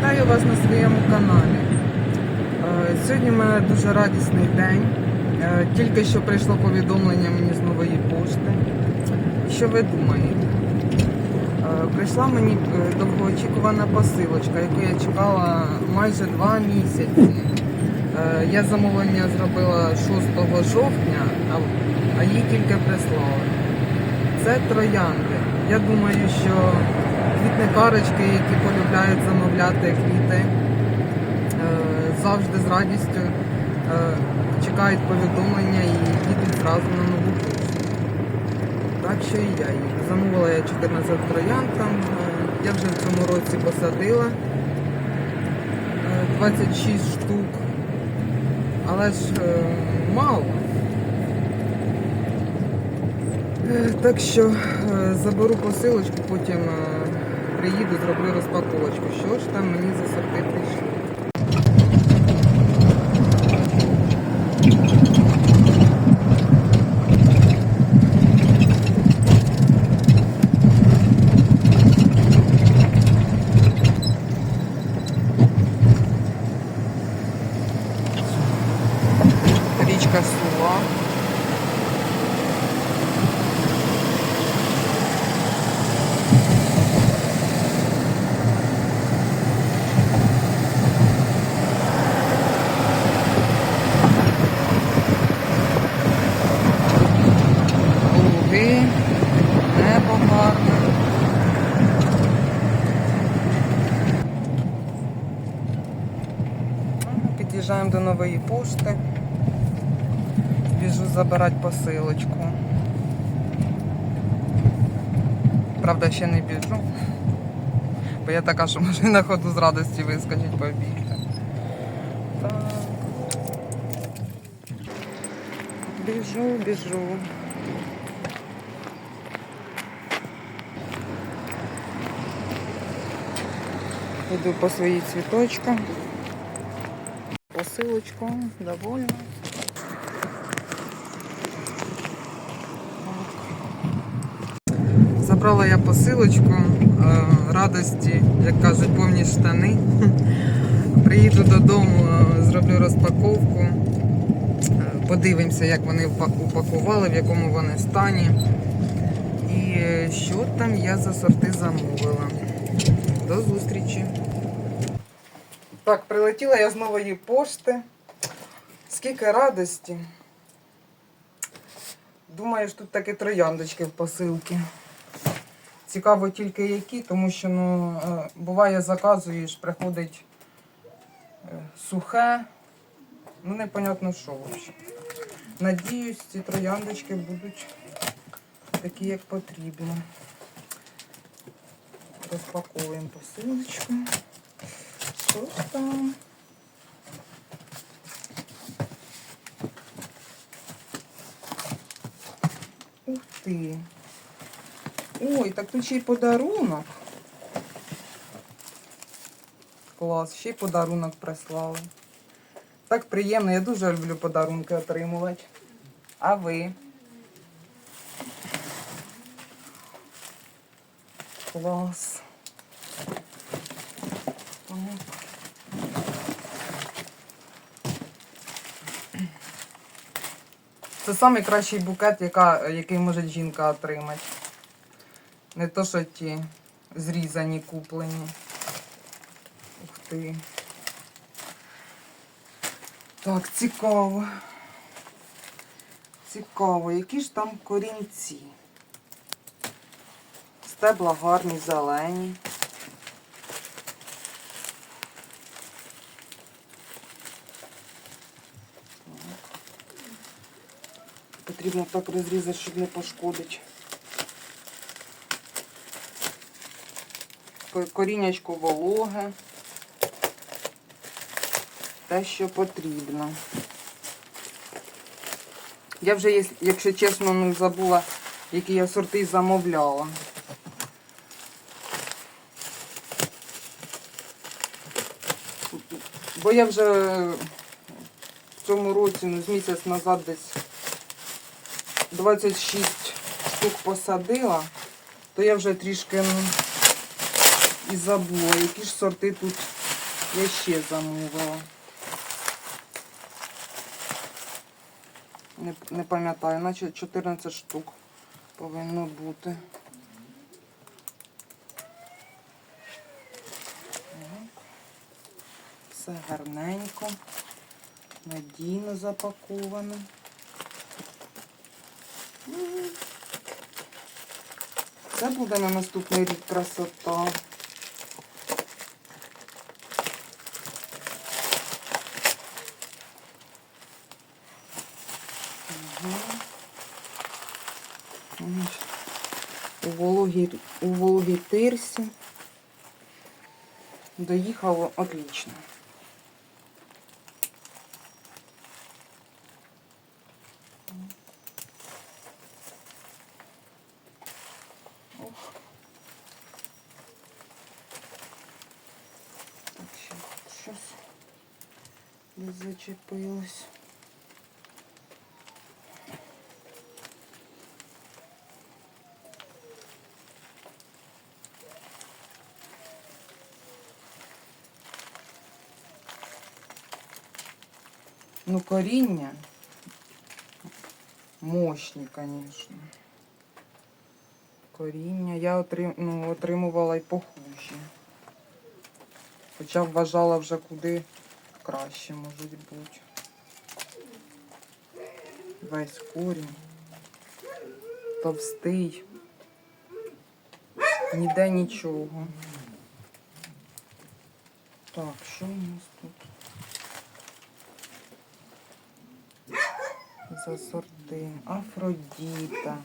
Вітаю вас на своєму каналі. Е, Сьогодні в мене дуже радісний день. Е, Тільки що прийшло повідомлення мені з нової пошти. Що ви думаєте? Е, Прийшла мені довгоочікувана посилочка, яку я чекала майже два місяці. Я замовлення зробила 6 жовтня, а- її тільки прислали. Це троянди. Я думаю, що квітникарочки, які полюбляють замовляти квіти, е, завжди з радістю е, чекають повідомлення і їдуть зразу на нову пошту. Так що і я їх. Замовила я 14 троянд там. е, Я вже в цьому році посадила е, 26 штук. Але ж мало. Так що заберу посилочку, потім приїду, зроблю розпаковочку. Що ж там мені за сорти прийшло? до нової пошти. Біжу забирати посилочку. Правда, ще не біжу. Бо я така, що може на ходу з радості вискочить побігти. Так. Біжу, біжу. Йду по свої цвіточки. Посилочку, довольна. Забрала я посилочку е, радості, як кажуть, повні штани. Приїду додому, е, зроблю розпаковку. Е, Подивимося, як вони упакували, в якому вони стані. І що там я за сорти замовила. До зустрічі. Так, прилетіла я з нової пошти. Скільки радості. Думаю, що тут такі трояндочки в посилці. Цікаво тільки які, тому що ну, е, буває заказуєш, приходить е, сухе. Ну, непонятно що взагалі. Надіюсь, ці трояндочки будуть такі, як потрібно. Розпаковуємо посилочку. Що? Ух ти. Ой, так тут ще й подарунок. Клас, ще й подарунок прислали. Так приємно, я дуже люблю подарунки отримувати. А ви? Клас. Так. Це найкращий букет, яка, який може жінка отримати. Не то, що ті зрізані, куплені. Ух ти. Так, цікаво. Цікаво, які ж там корінці. Стебла гарні, зелені. Потрібно так розрізати, щоб не пошкодити. Ко- Корінячко вологе. Те, що потрібно. Я вже, якщо чесно, не забула, які я сорти замовляла. Бо я вже в цьому році, ну, з місяць назад десь 26 штук посадила, то я вже трішки і забула, які ж сорти тут Я ще замовила. Не, не пам'ятаю, наче 14 штук повинно бути. Все гарненько, надійно запаковано. Це буде на наступний рік красота. У вологій, у вологій тирсі. Доїхало отлично. Ох. Так, ще тут щось десь зачепилось. Ну, коріння мощні, звісно. Коріння я отрим, ну, отримувала й похужі. Хоча вважала вже куди краще, можуть бути. Весь корінь. Товстий. Ніде нічого. Так, що у нас тут? за сорти. Афродіта.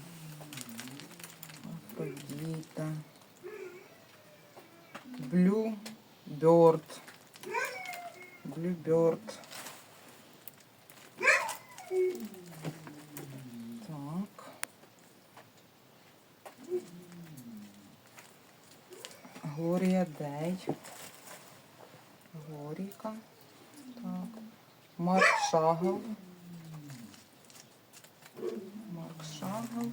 Афродіта. Блю Бёрд. Блю Бёрд. Так. Глорія Дей. Глорійка. Так. Марк Шагов. Марк Шагов.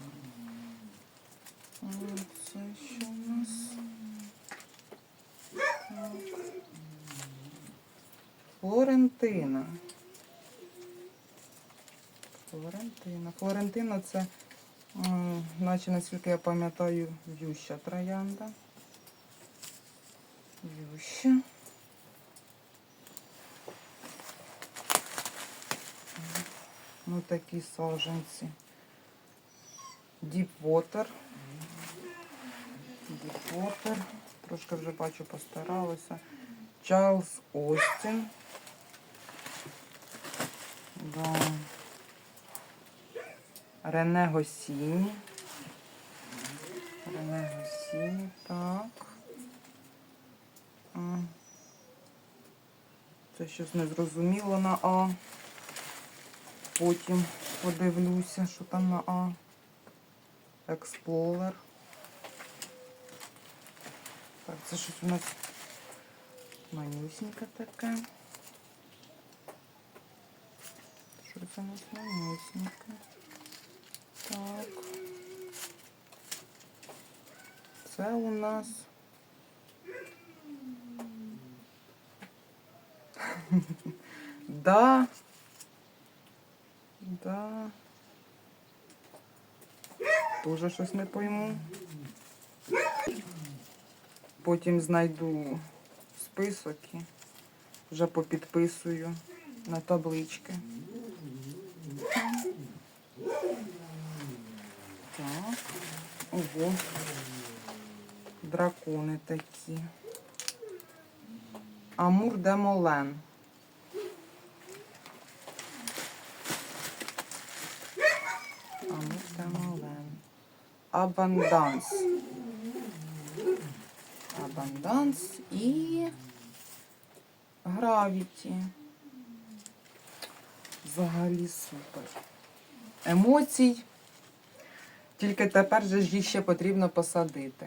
А, Це що у нас? Так. Флорентина. Флорентина. Флорентина це, наче наскільки я пам'ятаю, в'юща троянда. В'юща. Ну такі саджанці. Deep Water. Deep Water. Трошки вже бачу, постаралася. Чарльз Остін. Да. Рене Госіні. Рене Госіні, так. Це щось незрозуміло на А. Потім подивлюся, що там на А. Експлорер. Так, це щось у нас манюсіньке таке. Нас манюсіньке? Так. Це у нас. Да. Да. Тоже щось не пойму. Потім знайду список і вже попідписую на таблички. Так. Ого. Дракони такі. Амур де Молен. Амур де Молен. Абанданс. Абанданс і Гравіті. Взагалі супер. Емоцій. Тільки тепер же їх ще потрібно посадити.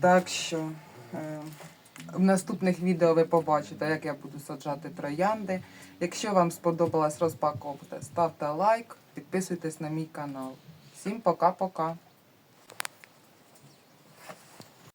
Так що е, в наступних відео ви побачите, як я буду саджати троянди. Якщо вам сподобалась розпаковка, ставте лайк, підписуйтесь на мій канал. Всім пока-пока.